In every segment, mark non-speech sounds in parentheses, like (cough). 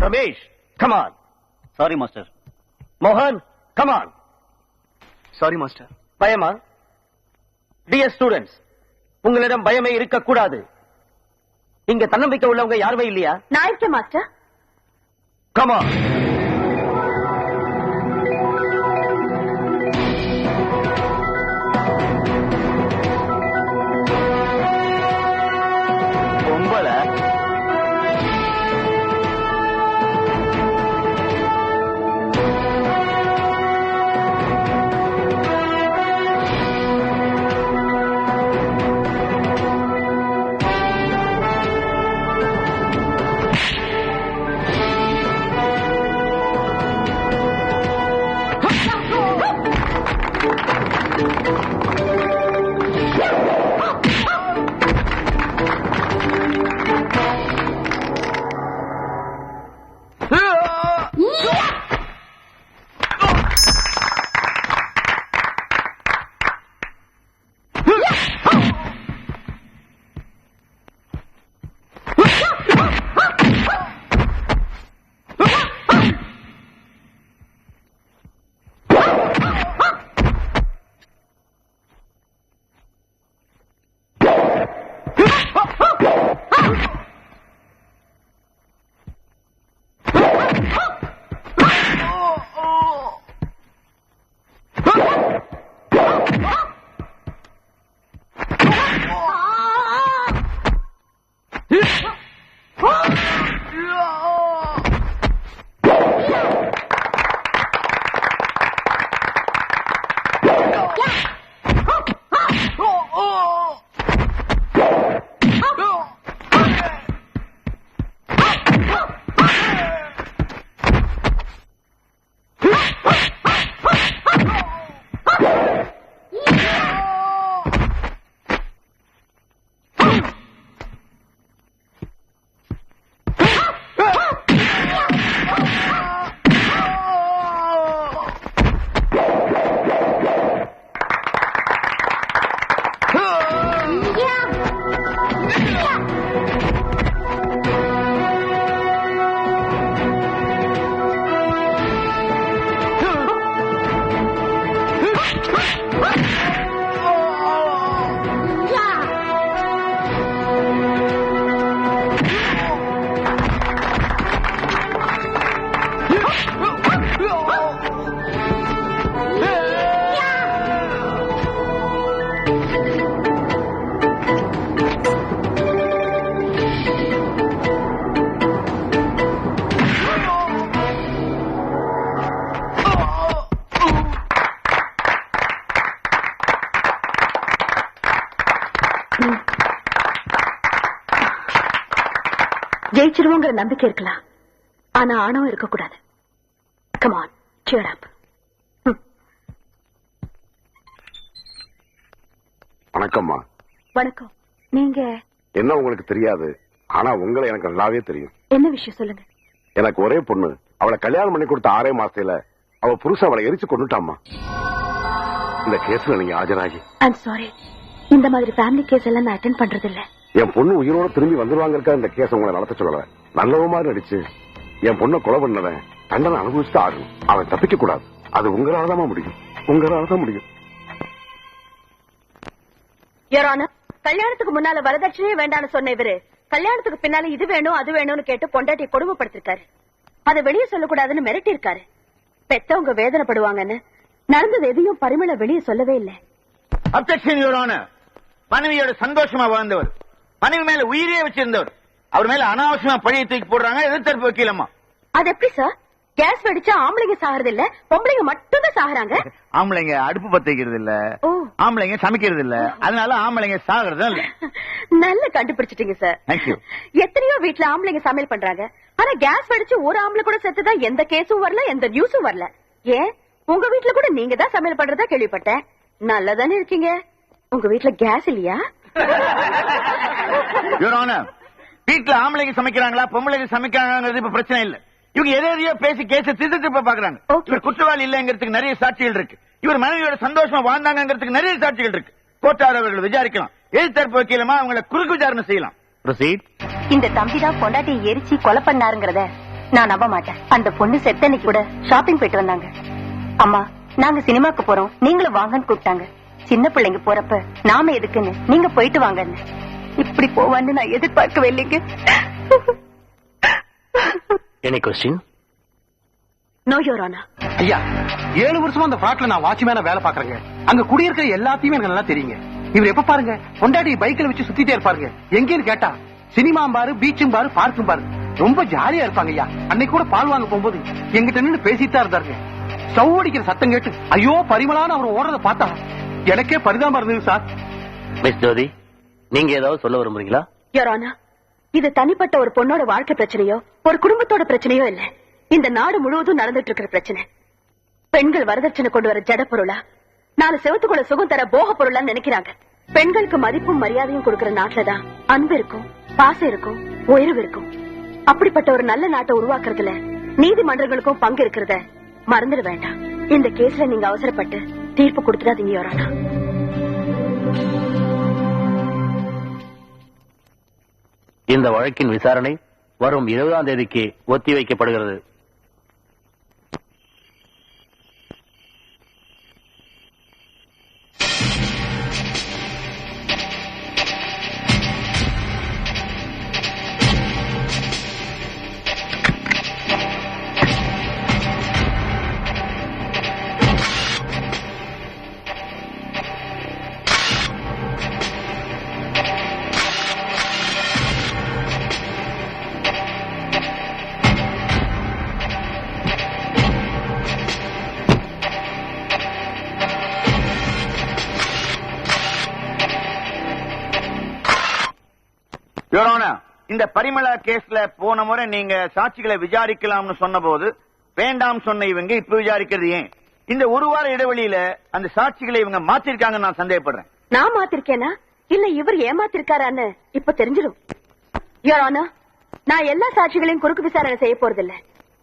Ramesh come on sorry master மோகன் come on sorry master பயமா dear students உங்களிடம் பயமே இருக்கக்கூடாது. இங்க தன்னம்பிக்கை உள்ளவங்க யாருமே இல்லையா? நான் இருக்கேன் மாஸ்டர் கமான் பொம்பளை Ah! ஜெயிச்சிருவோங்கிற நம்பிக்கை இருக்கலாம். ஆனா ஆணவம் இருக்கக்கூடாது. Come on cheer up. வணக்கம்மா. வணக்கம். நீங்க? என்ன உங்களுக்கு தெரியாது ஆனா உங்களை எனக்கு நல்லாவே தெரியும். என்ன விஷயம் சொல்லுங்க? எனக்கு ஒரே பொண்ணு அவளை கல்யாணம் பண்ணி கொடுத்த ஆறே மாசத்துல அவ புருஷன் அவளை எரிச்சு கொண்டுட்டாம்மா இந்த கேஸ்ல நீங்க ஆஜராகி. ஐம் சாரி இந்த மாதிரி ஃபேமிலி கேஸ் எல்லாம் நான் அட்டென்ட் பண்றது இல்ல என் பொண்ணு உயிரோட திரும்பி வந்துருவாங்க இந்த கேஸ் உங்களை நடத்த சொல்லல. நல்லவ மாதிரி நடிச்சு என் பொண்ணை கொலை பண்ணவன் தண்டனை அனுபவிச்சுட்டு ஆகணும். அவன் தப்பிக்க கூடாது. அது உங்களால தான் முடியும். உங்களால தான் முடியும். கல்யாணத்துக்கு முன்னால வரதட்சணையே வேண்டாம்னு சொன்ன இவரு கல்யாணத்துக்கு பின்னால இது வேணும் அது வேணும்னு கேட்டு பொண்டாட்டி கொடுமைப்படுத்திருக்காரு. அதை வெளியே சொல்லக்கூடாதுன்னு மிரட்டி இருக்காரு பெத்தவங்க வேதனைப்படுவாங்கன்னு நடந்தது எதையும் பரிமள வெளியே சொல்லவே இல்லை. அப்செக்ஷன் மனைவியோட சந்தோஷமா வாழ்ந்தவர். மனைவி மேல உயிரே வச்சிருந்தவர். அவர் மேல அனாவசியமா பழியை தூக்கி போடுறாங்க எதிர்த்தரப்பு வக்கீலம்மா. அது எப்படி சார் கேஸ் வெடிச்சா ஆம்பளைங்க சாகிறது இல்ல பொம்பளைங்க மட்டும் தான் சாகுறாங்க? (laughs) ஆம்பளைங்க அடுப்பு பத்த வைக்கிறது இல்ல ஆம்பளைங்க சமைக்கிறது இல்ல அதனால ஆம்பளைங்க சாகுறதும் இல்ல. (laughs) நல்ல கண்டுபிடிச்சிட்டீங்க சார். எத்தனையோ வீட்ல ஆம்பளைங்க சமையல் பண்றாங்க. ஆனா கேஸ் வெடிச்சு ஒரு ஆம்பளை கூட செத்துதா எந்த கேஸும் வரல எந்த நியூஸும் வரல. ஏன்? உங்க வீட்ல கூட நீங்க தான் சமையல் பண்றதா கேள்விப்பட்டேன். நல்லதானே இருக்கீங்க? உங்க வீட்ல கேஸ் இல்லையா? யுவரான வீட்டுல ஆம்பளைங்க சமைக்கிறாங்களா பொம்பளைங்க சமைக்கிறாங்கிறது இப்ப பிரச்சனை இல்ல. இவங்க எதை எதையோ பேசி கேஸ திருத்த திருப்ப பாக்குறாங்க. இவர் குற்றவாளி இல்லைங்கிறதுக்கு நிறைய சாட்சிகள் இருக்கு. இவர் மனைவியோட சந்தோஷமா வாழ்ந்தாங்கிறதுக்கு நிறைய சாட்சிகள் இருக்கு. கோட்டார் அவர்கள் விசாரிக்கலாம். எழுத்தரப்பு வைக்கலாமா அவங்கள குறுக்கு விசாரணை செய்யலாம். இந்த தம்பி தான் பொண்டாட்டியை எரிச்சு கொலை பண்ணாருங்கிறத நான் நம்ப மாட்டேன். அந்த பொண்ணு செத்தனைக்கு கூட ஷாப்பிங் போயிட்டு வந்தாங்க. அம்மா நாங்க சினிமாக்கு போறோம். நீங்களும் வாங்கன்னு கூப்பிட்டாங்க. சின்ன பிள்ளைங்க போறப்ப நாம எதுக்குன்னு? நீங்க போயிட்டு வாங்கன்னு. இப்படி போவான்னு நான் எதிர்பார்க்கவே இல்லைங்க. எனி கொஸ்டின் நோ யோரானா ஐயா ஏழு வருஷமா அந்த பிளாட்ல நான் வாட்ச்மேனா வேலை பாக்குறேங்க அங்க குடியிருக்கிற எல்லாத்தையுமே எனக்கு நல்லா தெரியுங்க. இவர் எப்ப பாருங்க பொண்டாட்டி பைக்ல வச்சு சுத்திட்டே இருப்பாருங்க. எங்கேன்னு கேட்டா சினிமா பாரு பீச்சும் பாரு பார்க்கும் பாரு. ரொம்ப ஜாலியா இருப்பாங்க ஐயா. அன்னைக்கு கூட பால் வாங்க போகும்போது எங்கிட்ட நின்னு பேசிட்டு தான் இருந்தாருங்க அடிக்கிற சத்தம் கேட்டு ஐயோ பரிமளான்னு அவர் ஓடுறத பார்த்தா எனக்கே பரிதாபமா இருந்தது சார் மிஸ் ஜோதி நீங்க ஏதாவது சொல்ல விரும்புறீங்களா? யோரானா இது தனிப்பட்ட ஒரு பொண்ணோட வாழ்க்கை பிரச்சனையோ ஒரு குடும்பத்தோட பிரச்சனையோ இல்ல. இந்த நாடு முழுவதும் நடந்துட்டு இருக்கிற பிரச்சனை. பெண்கள் வரதட்சணை கொண்டு வர ஜட பொருளா? நாலு செவத்துக்குள்ள சுகம் தர போக பொருளா நினைக்கிறாங்க. பெண்களுக்கு மதிப்பும் மரியாதையும் கொடுக்கிற நாட்டுலதான் அன்பு இருக்கும் பாசம் இருக்கும் உயர்வு இருக்கும். அப்படிப்பட்ட ஒரு நல்ல நாட்டை உருவாக்குறதுல நீதிமன்றங்களுக்கும் பங்கு இருக்கிறத மறந்துட வேண்டாம். இந்த கேஸ்ல நீங்க அவசரப்பட்டு தீர்ப்பு கொடுத்துடாதீங்க யோரானா இந்த வழக்கின் விசாரணை வரும் இருபதாம் தேதிக்கு ஒத்திவைக்கப்படுகிறது. யோரோனா இந்த பரிமளா கேஸ்ல போன முறை நீங்க சாட்சிகளை விசாரிக்கலாம்னு சொன்னபோது வேண்டாம் சொன்ன இவங்க இப்ப விசாரிக்கிறது ஏன்? இந்த ஒரு வார இடைவெளியில அந்த சாட்சிகளை இவங்க மாத்திருக்காங்கன்னு நான் சந்தேகப்படுறேன். நான் மாத்திருக்கேனா? இல்ல இவர் ஏமாத்திருக்காரான்னு இப்ப தெரிஞ்சிடும். யோரானா நான் எல்லா சாட்சிகளையும் குறுக்கு விசாரணை செய்ய போறதில்ல.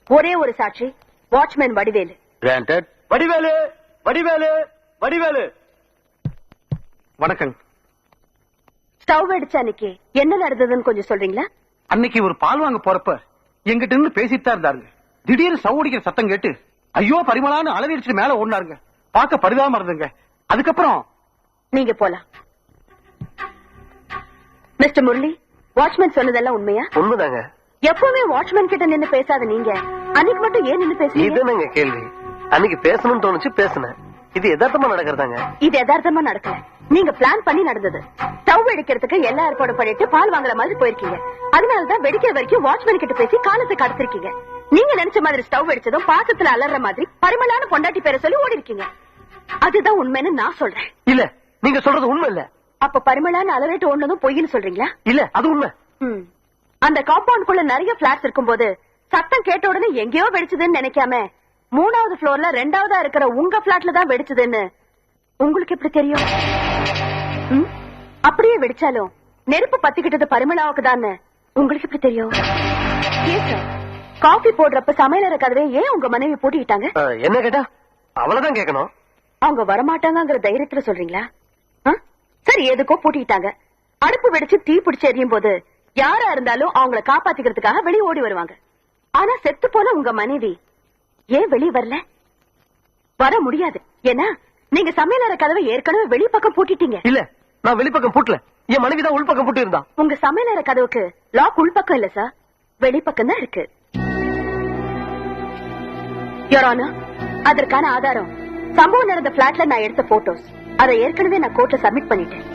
ஒரே ஒரு சாட்சி வாட்ச்மேன் வடிவேலு. வடிவேலு! வடிவேலு! வடிவேலு! வணக்கம். ஸ்டவ் அடிச்ச அன்னைக்கு என்ன நடந்ததுன்னு கொஞ்சம் சொல்றீங்களா? அன்னைக்கு ஒரு பால் வாங்க போறப்ப எங்கிட்ட இருந்து பேசிட்டு இருந்தாருங்க. திடீர்னு சவு அடிக்கிற சத்தம் கேட்டு ஐயோ பரிமளான்னு அளவீடிச்சு மேல ஓடினாருங்க. பார்க்க பரிதாபமா இருந்துங்க அதுக்கப்புறம் நீங்க போலாம். மிஸ்டர் முரளி வாட்ச்மேன் சொன்னதெல்லாம் உண்மையா? உண்மைதாங்க. எப்பவுமே வாட்ச்மேன் கிட்ட நின்னு பேசாத நீங்க. அன்னைக்கு மட்டும் ஏன் நின்னு பேசுறீங்க? இதுதாங்க கேள்வி. அன்னைக்கு பேசணும்னு தோணுச்சு பேசினேன். இது எதார்த்தமா நடக்கிறதாங்க. இது யதார்த்தமா நடக்கல. நீங்க பிளான் பண்ணி நடந்தது. ஸ்டவ் வெடிக்கிறதுக்கு எல்லா ஏற்பாடு பண்ணிட்டு பால் வாங்குற மாதிரி போயிருக்கீங்க. அதனாலதான் வெடிக்கிற வரைக்கும் வாட்ச்மேன் கிட்ட பேசி காலத்தை கடத்திருக்கீங்க. நீங்க நினைச்ச மாதிரி ஸ்டவ் வெடிச்சதும் பாசத்துல அலற மாதிரி பரிமளான பொண்டாட்டி பேரை சொல்லி ஓடி இருக்கீங்க அதுதான் உண்மைன்னு நான் சொல்றேன். இல்ல நீங்க சொல்றது உண்மை இல்ல. அப்ப பரிமளான அலறிட்டு ஒண்ணதும் பொய்ன்னு சொல்றீங்களா? இல்ல அது உண்மை. அந்த காம்பவுண்ட்குள்ள நிறைய பிளாட்ஸ் இருக்கும்போது சத்தம் கேட்ட உடனே எங்கேயோ வெடிச்சதுன்னு நினைக்காம மூணாவது ஃப்ளோர்ல ரெண்டாவதா இருக்கிற உங்க பிளாட்ல தான் வெடிச்சதுன்னு உங்களுக்கு எப்படி தெரியும்? அப்படியே வெடிச்சாலும் நெருப்பு பத்திக்கிட்டது பரிமளாவுக்கு தான். உங்களுக்கு எப்படி தெரியும்? காஃபி போடுறப்ப சமையலற கதவை ஏன் உங்க மனைவி பூட்டிக்கிட்டாங்க? என்ன கேட்டா? அவ்வளவுதான் கேட்கணும். அவங்க வரமாட்டாங்கங்கிற தைரியத்துல சொல்றீங்களா? சரி எதுக்கோ பூட்டிட்டாங்க அடுப்பு வெடிச்சு தீ பிடிச்சு எரியும் போது யாரா இருந்தாலும் அவங்கள காப்பாத்திக்கிறதுக்காக வெளிய ஓடி வருவாங்க. ஆனா செத்து போன உங்க மனைவி ஏன் வெளிய வரல? வர முடியாது. ஏன்னா நீங்க சமையலற கதவை ஏற்கனவே வெளி பக்கம் பூட்டிட்டீங்க. இல்ல நான் வெளிப்பக்கம் பூட்டல. என் மனைவி தான் உள்பக்கம் பூட்டி இருந்தா உங்க சமையலற கதவுக்கு லாக் உள்பக்கம் இல்ல சார் வெளிப்பக்கம் தான் இருக்கு. யோரானா அதற்கான ஆதாரம். சம்பவம் நடந்த பிளாட்ல நான் எடுத்த போட்டோஸ் அதை ஏற்கனவே நான் கோர்ட்ல சப்மிட் பண்ணிட்டேன்.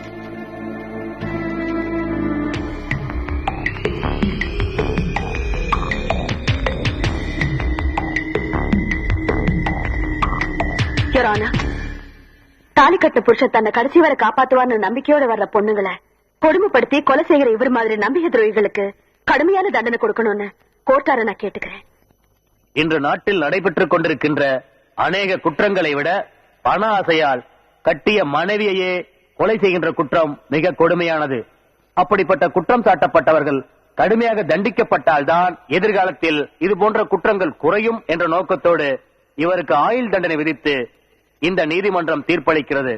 தாலி கட்ட புருஷன் தன்னை கடைசி வரை காப்பாத்துவான்னு நம்பிக்கையோட வர்ற பொண்ணுங்களை கொடுமைப்படுத்தி கொலை செய்கிற இவர் மாதிரி நம்பிக்கை துரோகிகளுக்கு கடுமையான தண்டனை கொடுக்கணும்னு கோர்ட்டார நான் கேட்டுக்கிறேன். இன்று நாட்டில் நடைபெற்றுக் கொண்டிருக்கின்ற அநேக குற்றங்களை விட பண ஆசையால் கட்டிய மனைவியையே கொலை செய்கின்ற குற்றம் மிக கொடுமையானது. அப்படிப்பட்ட குற்றம் சாட்டப்பட்டவர்கள் கடுமையாக தண்டிக்கப்பட்டால்தான் எதிர்காலத்தில் இது போன்ற குற்றங்கள் குறையும் என்ற நோக்கத்தோடு இவருக்கு ஆயுள் தண்டனை விதித்து இந்த நீதிமன்றம் தீர்ப்பளிக்கிறது.